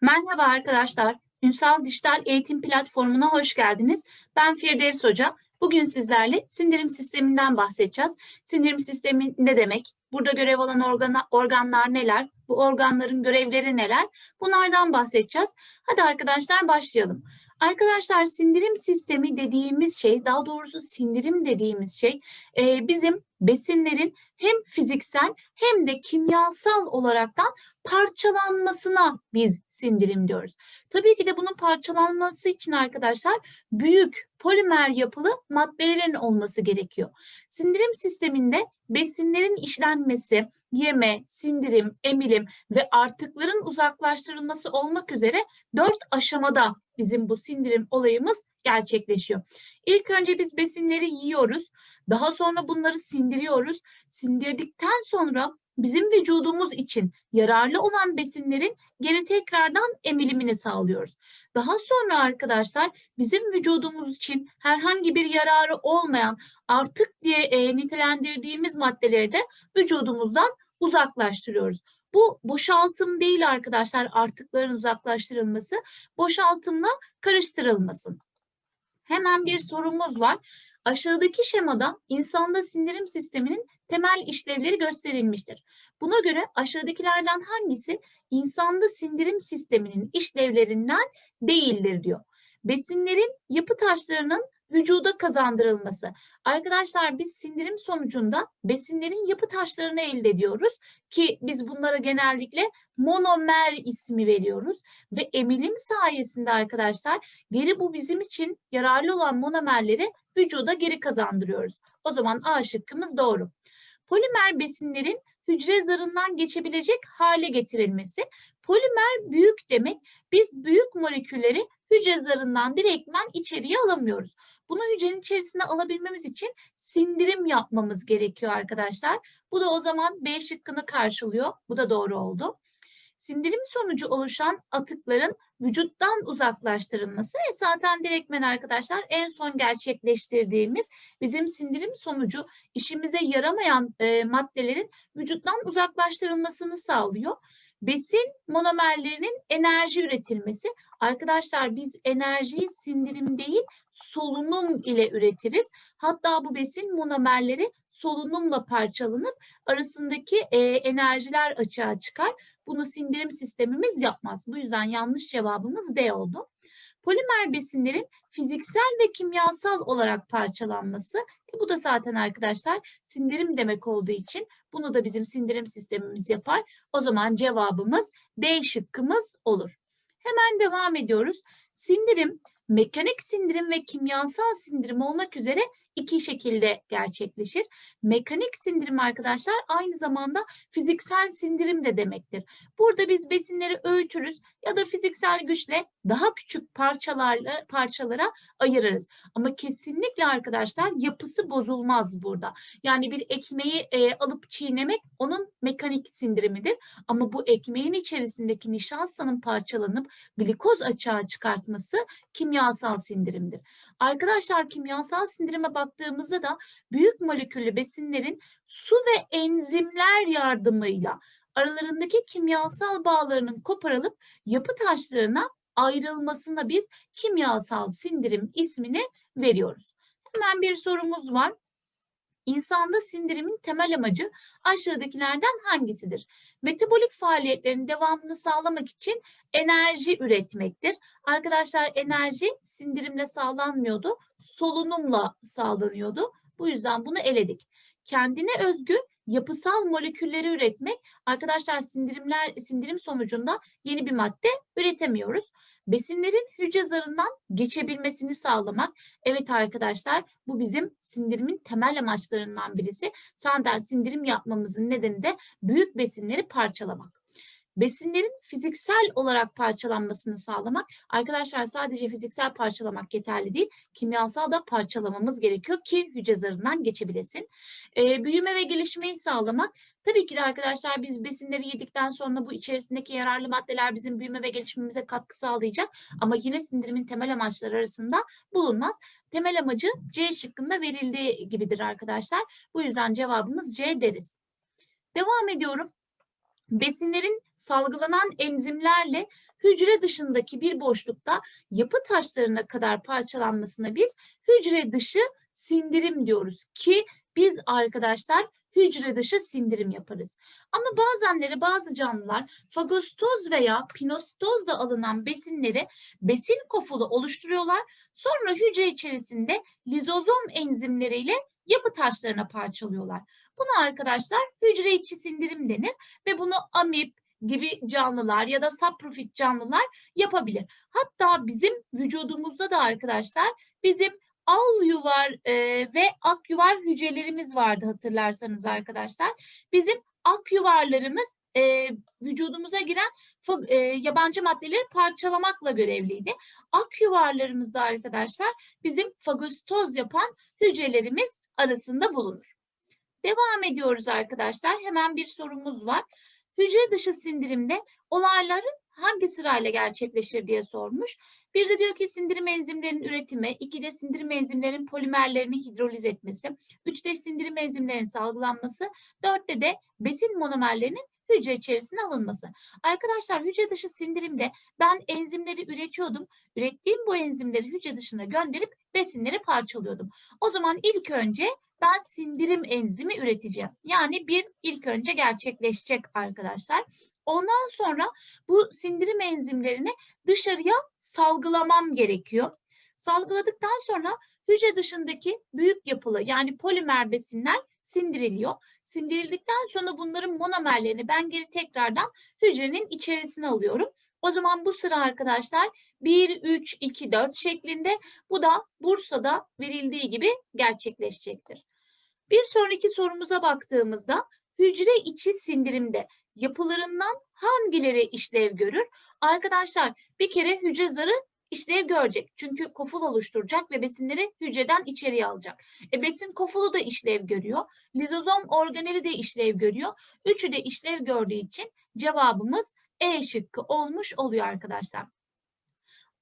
Merhaba arkadaşlar. Ünsal Dijital Eğitim Platformu'na hoş geldiniz. Ben Firdevs Hoca. Bugün sizlerle sindirim sisteminden bahsedeceğiz. Sindirim sistemi ne demek? Burada görev alan organa, organlar neler? Bu organların görevleri neler? Bunlardan bahsedeceğiz. Hadi arkadaşlar başlayalım. Arkadaşlar sindirim sistemi dediğimiz şey, daha doğrusu sindirim dediğimiz şey bizim besinlerin hem fiziksel hem de kimyasal olaraktan parçalanmasına biz sindirim diyoruz. Tabii ki de bunun parçalanması için arkadaşlar büyük polimer yapılı maddelerin olması gerekiyor. Sindirim sisteminde besinlerin işlenmesi, yeme, sindirim, emilim ve artıkların uzaklaştırılması olmak üzere dört aşamada bizim bu sindirim olayımız gerçekleşiyor. İlk önce biz besinleri yiyoruz. Daha sonra bunları sindiriyoruz. Sindirdikten sonra bizim vücudumuz için yararlı olan besinlerin geri tekrardan emilimini sağlıyoruz. Daha sonra arkadaşlar bizim vücudumuz için herhangi bir yararı olmayan artık diye e, nitelendirdiğimiz maddeleri de vücudumuzdan uzaklaştırıyoruz. Bu boşaltım değil arkadaşlar artıkların uzaklaştırılması, boşaltımla karıştırılması. Hemen bir sorumuz var. Aşağıdaki şemada insanda sindirim sisteminin temel işlevleri gösterilmiştir. Buna göre aşağıdakilerden hangisi insanda sindirim sisteminin işlevlerinden değildir diyor. Besinlerin yapı taşlarının vücuda kazandırılması. Arkadaşlar biz sindirim sonucunda besinlerin yapı taşlarını elde ediyoruz ki biz bunlara genellikle monomer ismi veriyoruz ve emilim sayesinde arkadaşlar geri bu bizim için yararlı olan monomerleri vücuda geri kazandırıyoruz. O zaman A şıkkımız doğru. Polimer besinlerin hücre zarından geçebilecek hale getirilmesi. Polimer büyük demek. Biz büyük molekülleri hücre zarından direktmen içeriye alamıyoruz. Bunu hücrenin içerisine alabilmemiz için sindirim yapmamız gerekiyor arkadaşlar. Bu da o zaman B şıkkını karşılıyor. Bu da doğru oldu. Sindirim sonucu oluşan atıkların vücuttan uzaklaştırılması e zaten direktmen arkadaşlar en son gerçekleştirdiğimiz bizim sindirim sonucu işimize yaramayan e, maddelerin vücuttan uzaklaştırılmasını sağlıyor. Besin monomerlerinin enerji üretilmesi. Arkadaşlar biz enerjiyi sindirim değil solunum ile üretiriz. Hatta bu besin monomerleri solunumla parçalanıp arasındaki e, enerjiler açığa çıkar. Bunu sindirim sistemimiz yapmaz. Bu yüzden yanlış cevabımız D oldu. Polimer besinlerin fiziksel ve kimyasal olarak parçalanması. E bu da zaten arkadaşlar sindirim demek olduğu için bunu da bizim sindirim sistemimiz yapar. O zaman cevabımız D şıkkımız olur. Hemen devam ediyoruz. Sindirim, mekanik sindirim ve kimyasal sindirim olmak üzere iki şekilde gerçekleşir. Mekanik sindirim arkadaşlar aynı zamanda fiziksel sindirim de demektir. Burada biz besinleri öğütürüz ya da fiziksel güçle daha küçük parçalarla parçalara ayırırız. Ama kesinlikle arkadaşlar yapısı bozulmaz burada. Yani bir ekmeği e, alıp çiğnemek onun mekanik sindirimidir. Ama bu ekmeğin içerisindeki nişastanın parçalanıp glikoz açığa çıkartması kimyasal sindirimdir. Arkadaşlar kimyasal sindirime baktığımızda da büyük moleküllü besinlerin su ve enzimler yardımıyla aralarındaki kimyasal bağlarının koparılıp yapı taşlarına ayrılmasına biz kimyasal sindirim ismini veriyoruz. Hemen bir sorumuz var. İnsanda sindirimin temel amacı aşağıdakilerden hangisidir? Metabolik faaliyetlerin devamını sağlamak için enerji üretmektir. Arkadaşlar enerji sindirimle sağlanmıyordu, solunumla sağlanıyordu. Bu yüzden bunu eledik. Kendine özgü yapısal molekülleri üretmek. Arkadaşlar sindirimler sindirim sonucunda yeni bir madde üretemiyoruz. Besinlerin hücre zarından geçebilmesini sağlamak. Evet arkadaşlar bu bizim sindirimin temel amaçlarından birisi. Zaten sindirim yapmamızın nedeni de büyük besinleri parçalamak. Besinlerin fiziksel olarak parçalanmasını sağlamak. Arkadaşlar sadece fiziksel parçalamak yeterli değil. Kimyasal da parçalamamız gerekiyor ki hücre zarından geçebilesin. Ee, büyüme ve gelişmeyi sağlamak. Tabii ki de arkadaşlar biz besinleri yedikten sonra bu içerisindeki yararlı maddeler bizim büyüme ve gelişimimize katkı sağlayacak. Ama yine sindirimin temel amaçları arasında bulunmaz. Temel amacı C şıkkında verildiği gibidir arkadaşlar. Bu yüzden cevabımız C deriz. Devam ediyorum. Besinlerin salgılanan enzimlerle hücre dışındaki bir boşlukta yapı taşlarına kadar parçalanmasına biz hücre dışı sindirim diyoruz ki biz arkadaşlar hücre dışı sindirim yaparız. Ama bazenleri bazı canlılar fagostoz veya pinostozla alınan besinleri besin kofulu oluşturuyorlar. Sonra hücre içerisinde lizozom enzimleriyle yapı taşlarına parçalıyorlar. Buna arkadaşlar hücre içi sindirim denir ve bunu amip gibi canlılar ya da saprofit canlılar yapabilir. Hatta bizim vücudumuzda da arkadaşlar bizim al yuvar e, ve ak yuvar hücrelerimiz vardı hatırlarsanız arkadaşlar. Bizim ak yuvarlarımız e, vücudumuza giren e, yabancı maddeleri parçalamakla görevliydi. Ak yuvarlarımızda arkadaşlar bizim fagostoz yapan hücrelerimiz arasında bulunur. Devam ediyoruz arkadaşlar. Hemen bir sorumuz var. Hücre dışı sindirimde olayların hangi sırayla gerçekleşir diye sormuş. Bir de diyor ki sindirim enzimlerinin üretimi, iki de sindirim enzimlerinin polimerlerini hidroliz etmesi, üçte sindirim enzimlerinin salgılanması, dörtte de besin monomerlerinin hücre içerisine alınması. Arkadaşlar hücre dışı sindirimde ben enzimleri üretiyordum. Ürettiğim bu enzimleri hücre dışına gönderip besinleri parçalıyordum. O zaman ilk önce ben sindirim enzimi üreteceğim. Yani bir ilk önce gerçekleşecek arkadaşlar. Ondan sonra bu sindirim enzimlerini dışarıya salgılamam gerekiyor. Salgıladıktan sonra hücre dışındaki büyük yapılı yani polimer besinler sindiriliyor. Sindirildikten sonra bunların monomerlerini ben geri tekrardan hücrenin içerisine alıyorum. O zaman bu sıra arkadaşlar 1, 3, 2, 4 şeklinde bu da Bursa'da verildiği gibi gerçekleşecektir. Bir sonraki sorumuza baktığımızda hücre içi sindirimde yapılarından hangileri işlev görür? Arkadaşlar bir kere hücre zarı işlev görecek. Çünkü koful oluşturacak ve besinleri hücreden içeriye alacak. E besin kofulu da işlev görüyor. Lizozom organeli de işlev görüyor. Üçü de işlev gördüğü için cevabımız E şıkkı olmuş oluyor arkadaşlar.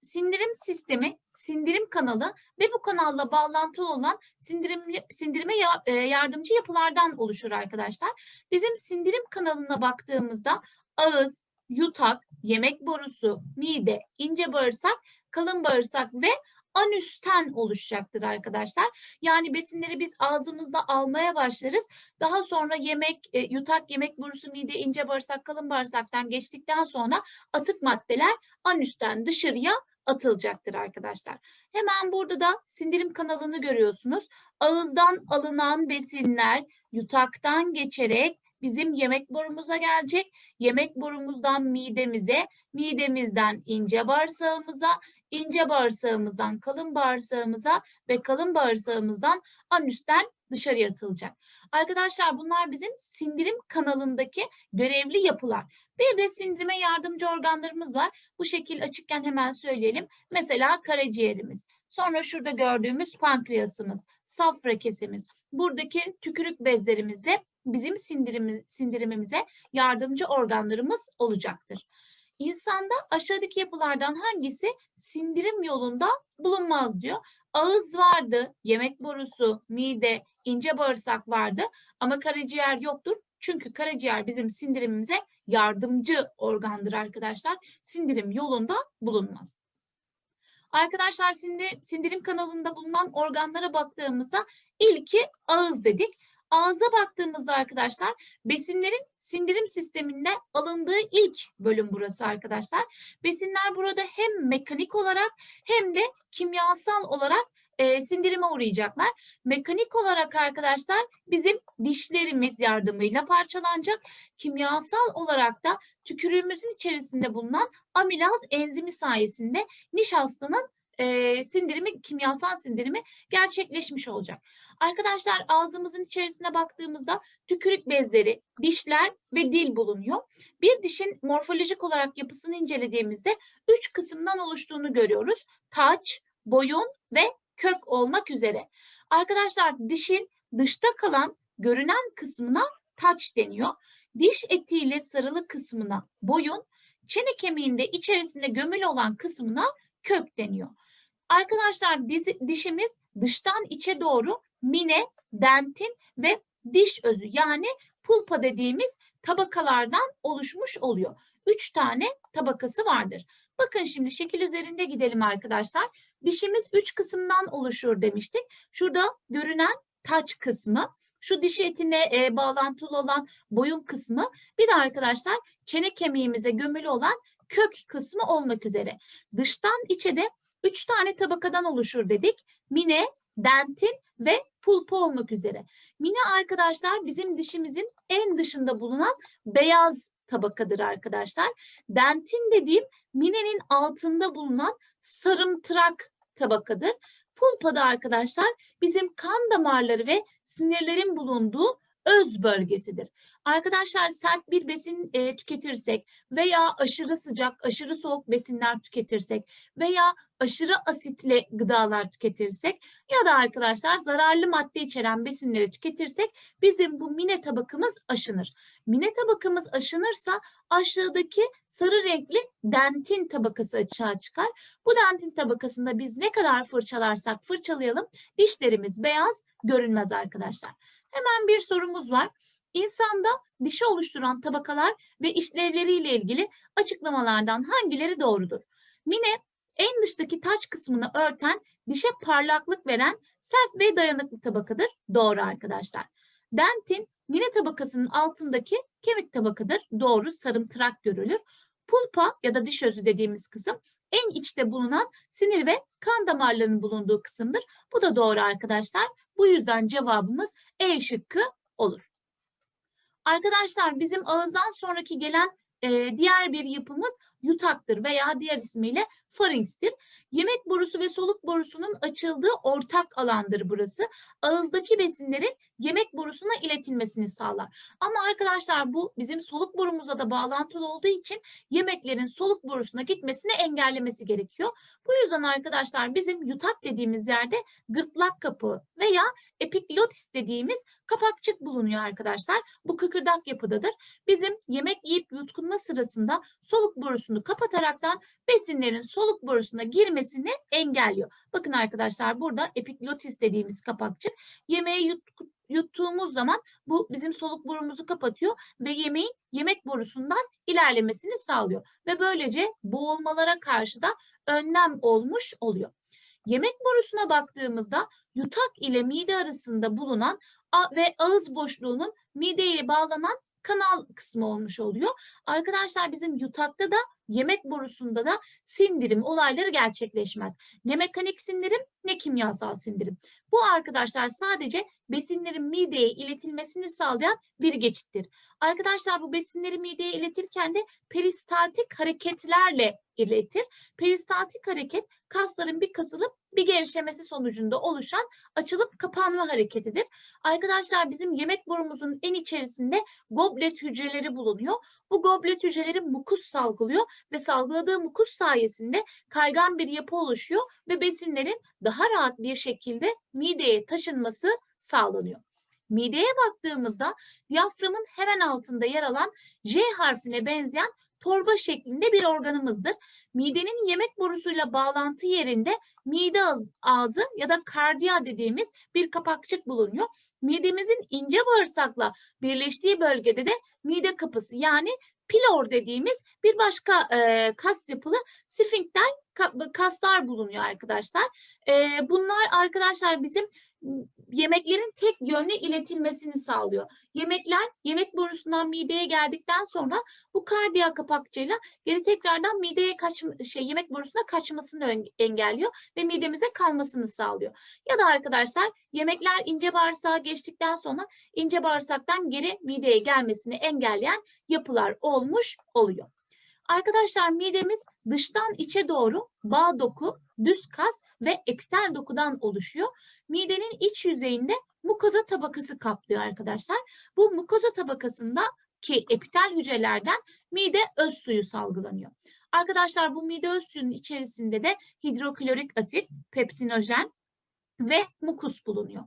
Sindirim sistemi, sindirim kanalı ve bu kanalla bağlantılı olan sindirimli, sindirime e, yardımcı yapılardan oluşur arkadaşlar. Bizim sindirim kanalına baktığımızda ağız, yutak, yemek borusu, mide, ince bağırsak, kalın bağırsak ve anüsten oluşacaktır arkadaşlar. Yani besinleri biz ağzımızda almaya başlarız. Daha sonra yemek, e, yutak, yemek borusu, mide, ince bağırsak, kalın bağırsaktan geçtikten sonra atık maddeler anüsten dışarıya atılacaktır arkadaşlar. Hemen burada da sindirim kanalını görüyorsunuz. Ağızdan alınan besinler yutaktan geçerek bizim yemek borumuza gelecek. Yemek borumuzdan midemize, midemizden ince bağırsağımıza, ince bağırsağımızdan kalın bağırsağımıza ve kalın bağırsağımızdan anüsten dışarıya atılacak. Arkadaşlar bunlar bizim sindirim kanalındaki görevli yapılar. Bir de sindirime yardımcı organlarımız var. Bu şekil açıkken hemen söyleyelim. Mesela karaciğerimiz. Sonra şurada gördüğümüz pankreasımız, safra kesemiz. Buradaki tükürük bezlerimiz de bizim sindirimi, sindirimimize yardımcı organlarımız olacaktır. İnsanda aşağıdaki yapılardan hangisi sindirim yolunda bulunmaz diyor. Ağız vardı, yemek borusu, mide, ince bağırsak vardı ama karaciğer yoktur. Çünkü karaciğer bizim sindirimimize yardımcı organdır arkadaşlar. Sindirim yolunda bulunmaz. Arkadaşlar sindir, sindirim kanalında bulunan organlara baktığımızda ilki ağız dedik. Ağza baktığımızda arkadaşlar besinlerin sindirim sisteminde alındığı ilk bölüm burası arkadaşlar. Besinler burada hem mekanik olarak hem de kimyasal olarak e, sindirime uğrayacaklar. Mekanik olarak arkadaşlar bizim dişlerimiz yardımıyla parçalanacak. Kimyasal olarak da tükürüğümüzün içerisinde bulunan amilaz enzimi sayesinde nişastanın e, sindirimi, kimyasal sindirimi gerçekleşmiş olacak. Arkadaşlar ağzımızın içerisine baktığımızda tükürük bezleri, dişler ve dil bulunuyor. Bir dişin morfolojik olarak yapısını incelediğimizde üç kısımdan oluştuğunu görüyoruz. Taç, boyun ve kök olmak üzere. Arkadaşlar dişin dışta kalan görünen kısmına taç deniyor. Diş etiyle sarılı kısmına boyun, çene kemiğinde içerisinde gömülü olan kısmına kök deniyor. Arkadaşlar dizi, dişimiz dıştan içe doğru mine, dentin ve diş özü yani pulpa dediğimiz tabakalardan oluşmuş oluyor. üç tane tabakası vardır. Bakın şimdi şekil üzerinde gidelim arkadaşlar. Dişimiz üç kısımdan oluşur demiştik. Şurada görünen taç kısmı, şu diş etine e, bağlantılı olan boyun kısmı, bir de arkadaşlar çene kemiğimize gömülü olan kök kısmı olmak üzere. Dıştan içe de üç tane tabakadan oluşur dedik. Mine, dentin ve pulpa olmak üzere. Mine arkadaşlar bizim dişimizin en dışında bulunan beyaz tabakadır arkadaşlar. Dentin dediğim minenin altında bulunan sarımtırak tabakadır. Pulpa da arkadaşlar bizim kan damarları ve sinirlerin bulunduğu öz bölgesidir. Arkadaşlar sert bir besin e, tüketirsek veya aşırı sıcak, aşırı soğuk besinler tüketirsek veya aşırı asitli gıdalar tüketirsek ya da arkadaşlar zararlı madde içeren besinleri tüketirsek bizim bu mine tabakamız aşınır. Mine tabakamız aşınırsa aşağıdaki sarı renkli dentin tabakası açığa çıkar. Bu dentin tabakasında biz ne kadar fırçalarsak fırçalayalım dişlerimiz beyaz görünmez arkadaşlar. Hemen bir sorumuz var. İnsanda dişi oluşturan tabakalar ve işlevleriyle ilgili açıklamalardan hangileri doğrudur? Mine en dıştaki taç kısmını örten, dişe parlaklık veren sert ve dayanıklı tabakadır. Doğru arkadaşlar. Dentin mine tabakasının altındaki kemik tabakadır. Doğru sarımtırak görülür. Pulpa ya da diş özü dediğimiz kısım en içte bulunan sinir ve kan damarlarının bulunduğu kısımdır. Bu da doğru arkadaşlar. Bu yüzden cevabımız E şıkkı olur. Arkadaşlar bizim ağızdan sonraki gelen e, diğer bir yapımız yutaktır veya diğer ismiyle farinkstir. Yemek borusu ve soluk borusunun açıldığı ortak alandır burası. Ağızdaki besinlerin yemek borusuna iletilmesini sağlar. Ama arkadaşlar bu bizim soluk borumuza da bağlantılı olduğu için yemeklerin soluk borusuna gitmesini engellemesi gerekiyor. Bu yüzden arkadaşlar bizim yutak dediğimiz yerde gırtlak kapı veya epiglotis dediğimiz kapakçık bulunuyor arkadaşlar. Bu kıkırdak yapıdadır. Bizim yemek yiyip yutkunma sırasında soluk borusunu kapataraktan besinlerin soluk borusuna girmesini engelliyor. Bakın arkadaşlar burada epiglotis dediğimiz kapakçık yemeği yut, yuttuğumuz zaman bu bizim soluk borumuzu kapatıyor ve yemeğin yemek borusundan ilerlemesini sağlıyor. Ve böylece boğulmalara karşı da önlem olmuş oluyor. Yemek borusuna baktığımızda yutak ile mide arasında bulunan ve ağız boşluğunun mide ile bağlanan kanal kısmı olmuş oluyor. Arkadaşlar bizim yutakta da yemek borusunda da sindirim olayları gerçekleşmez. Ne mekanik sindirim ne kimyasal sindirim. Bu arkadaşlar sadece besinlerin mideye iletilmesini sağlayan bir geçittir. Arkadaşlar bu besinleri mideye iletirken de peristaltik hareketlerle iletir. Peristaltik hareket kasların bir kasılıp bir gevşemesi sonucunda oluşan açılıp kapanma hareketidir. Arkadaşlar bizim yemek borumuzun en içerisinde goblet hücreleri bulunuyor. Bu goblet hücreleri mukus salgılıyor ve salgıladığı mukus sayesinde kaygan bir yapı oluşuyor ve besinlerin daha rahat bir şekilde mideye taşınması sağlanıyor. Mideye baktığımızda diyaframın hemen altında yer alan J harfine benzeyen torba şeklinde bir organımızdır. Midenin yemek borusuyla bağlantı yerinde mide ağzı ya da kardiya dediğimiz bir kapakçık bulunuyor. Midemizin ince bağırsakla birleştiği bölgede de mide kapısı yani pilor dediğimiz bir başka e, kas yapılı sfinkter kaslar bulunuyor arkadaşlar. E, bunlar arkadaşlar bizim yemeklerin tek yönlü iletilmesini sağlıyor. Yemekler yemek borusundan mideye geldikten sonra bu kardiya kapakçıyla geri tekrardan mideye kaç şey yemek borusuna kaçmasını engelliyor ve midemize kalmasını sağlıyor. Ya da arkadaşlar yemekler ince bağırsağa geçtikten sonra ince bağırsaktan geri mideye gelmesini engelleyen yapılar olmuş oluyor. Arkadaşlar midemiz dıştan içe doğru bağ doku, düz kas ve epitel dokudan oluşuyor. Midenin iç yüzeyinde mukoza tabakası kaplıyor arkadaşlar. Bu mukoza tabakasında ki epitel hücrelerden mide öz suyu salgılanıyor. Arkadaşlar bu mide öz suyunun içerisinde de hidroklorik asit, pepsinojen ve mukus bulunuyor.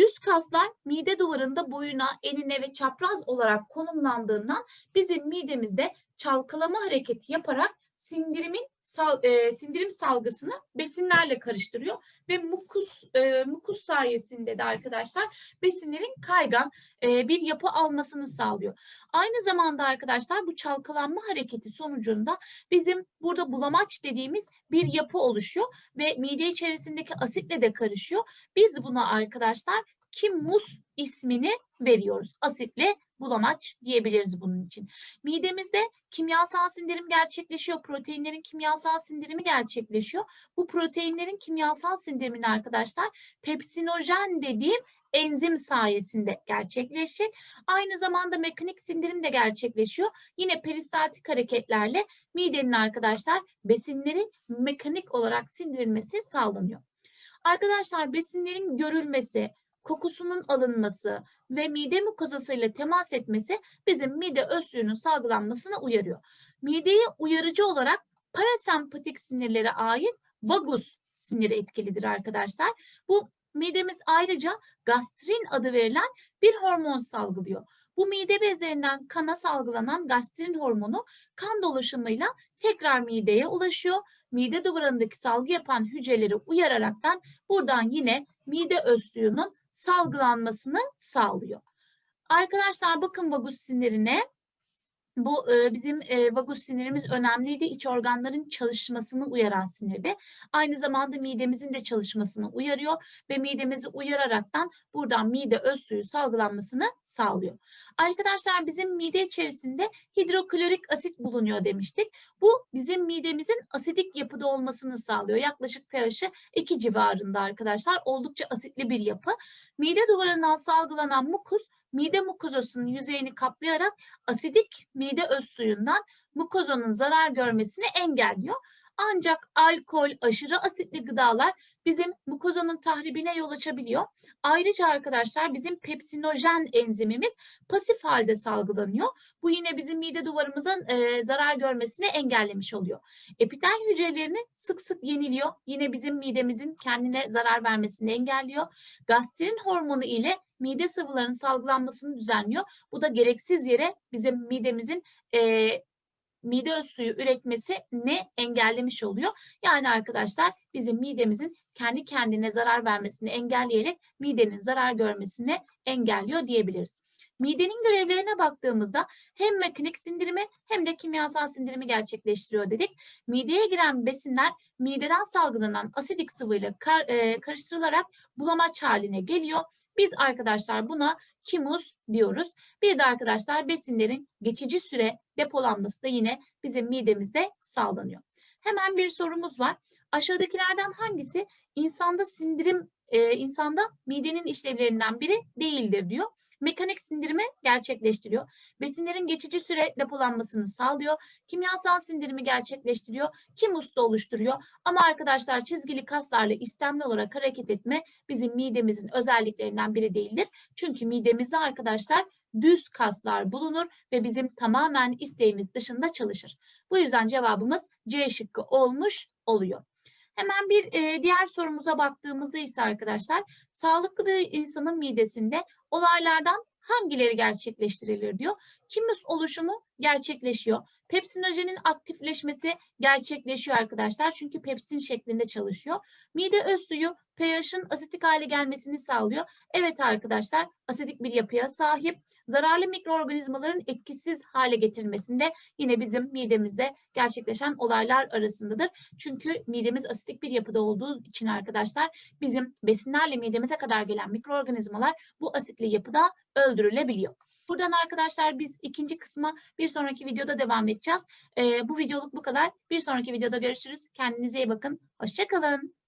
Düz kaslar mide duvarında boyuna, enine ve çapraz olarak konumlandığından bizim midemizde çalkalama hareketi yaparak sindirimin sal- e, sindirim salgısını besinlerle karıştırıyor ve mukus e, mukus sayesinde de arkadaşlar besinlerin kaygan e, bir yapı almasını sağlıyor. Aynı zamanda arkadaşlar bu çalkalanma hareketi sonucunda bizim burada bulamaç dediğimiz bir yapı oluşuyor ve mide içerisindeki asitle de karışıyor. Biz buna arkadaşlar kimus ismini veriyoruz. Asitle bulamaç diyebiliriz bunun için. Midemizde kimyasal sindirim gerçekleşiyor. Proteinlerin kimyasal sindirimi gerçekleşiyor. Bu proteinlerin kimyasal sindirimini arkadaşlar pepsinojen dediğim enzim sayesinde gerçekleşecek. Aynı zamanda mekanik sindirim de gerçekleşiyor. Yine peristaltik hareketlerle midenin arkadaşlar besinleri mekanik olarak sindirilmesi sağlanıyor. Arkadaşlar besinlerin görülmesi, kokusunun alınması ve mide mukozasıyla temas etmesi bizim mide öz suyunun salgılanmasına uyarıyor. Mideye uyarıcı olarak parasempatik sinirlere ait vagus siniri etkilidir arkadaşlar. Bu midemiz ayrıca gastrin adı verilen bir hormon salgılıyor. Bu mide bezlerinden kana salgılanan gastrin hormonu kan dolaşımıyla tekrar mideye ulaşıyor. Mide duvarındaki salgı yapan hücreleri uyararaktan buradan yine mide öz suyunun salgılanmasını sağlıyor. Arkadaşlar bakın vagus sinirine. Bu e, bizim e, vagus sinirimiz önemliydi. İç organların çalışmasını uyaran sinirde. Aynı zamanda midemizin de çalışmasını uyarıyor ve midemizi uyararaktan buradan mide öz suyu salgılanmasını sağlıyor. Arkadaşlar bizim mide içerisinde hidroklorik asit bulunuyor demiştik. Bu bizim midemizin asidik yapıda olmasını sağlıyor. Yaklaşık pH'i 2 civarında arkadaşlar. Oldukça asitli bir yapı. Mide duvarından salgılanan mukus mide mukozasının yüzeyini kaplayarak asidik mide öz suyundan mukozanın zarar görmesini engelliyor. Ancak alkol, aşırı asitli gıdalar bizim mukozanın tahribine yol açabiliyor. Ayrıca arkadaşlar bizim pepsinojen enzimimiz pasif halde salgılanıyor. Bu yine bizim mide duvarımızın e, zarar görmesini engellemiş oluyor. Epitel hücrelerini sık sık yeniliyor. Yine bizim midemizin kendine zarar vermesini engelliyor. Gastrin hormonu ile mide sıvılarının salgılanmasını düzenliyor. Bu da gereksiz yere bizim midemizin e, mide öz suyu üretmesi ne engellemiş oluyor. Yani arkadaşlar bizim midemizin kendi kendine zarar vermesini engelleyerek midenin zarar görmesini engelliyor diyebiliriz. Midenin görevlerine baktığımızda hem mekanik sindirimi hem de kimyasal sindirimi gerçekleştiriyor dedik. Mideye giren besinler mideden salgılanan asidik sıvıyla kar, e, karıştırılarak bulamaç haline geliyor. Biz arkadaşlar buna kimus diyoruz. Bir de arkadaşlar besinlerin geçici süre depolanması da yine bizim midemizde sağlanıyor. Hemen bir sorumuz var. Aşağıdakilerden hangisi insanda sindirim, e, insanda midenin işlevlerinden biri değildir diyor. Mekanik sindirimi gerçekleştiriyor. Besinlerin geçici süre depolanmasını sağlıyor. Kimyasal sindirimi gerçekleştiriyor. Kimus da oluşturuyor. Ama arkadaşlar çizgili kaslarla istemli olarak hareket etme bizim midemizin özelliklerinden biri değildir. Çünkü midemizde arkadaşlar düz kaslar bulunur ve bizim tamamen isteğimiz dışında çalışır. Bu yüzden cevabımız C şıkkı olmuş oluyor. Hemen bir e, diğer sorumuza baktığımızda ise arkadaşlar sağlıklı bir insanın midesinde olaylardan hangileri gerçekleştirilir diyor. Kimus oluşumu gerçekleşiyor. Pepsinojenin aktifleşmesi gerçekleşiyor arkadaşlar. Çünkü pepsin şeklinde çalışıyor. Mide öz suyu pH'ın asitik hale gelmesini sağlıyor. Evet arkadaşlar asidik bir yapıya sahip. Zararlı mikroorganizmaların etkisiz hale getirilmesinde yine bizim midemizde gerçekleşen olaylar arasındadır. Çünkü midemiz asitik bir yapıda olduğu için arkadaşlar bizim besinlerle midemize kadar gelen mikroorganizmalar bu asitli yapıda öldürülebiliyor. Buradan arkadaşlar biz ikinci kısma bir sonraki videoda devam edeceğiz. Ee, bu videoluk bu kadar. Bir sonraki videoda görüşürüz. Kendinize iyi bakın. Hoşçakalın.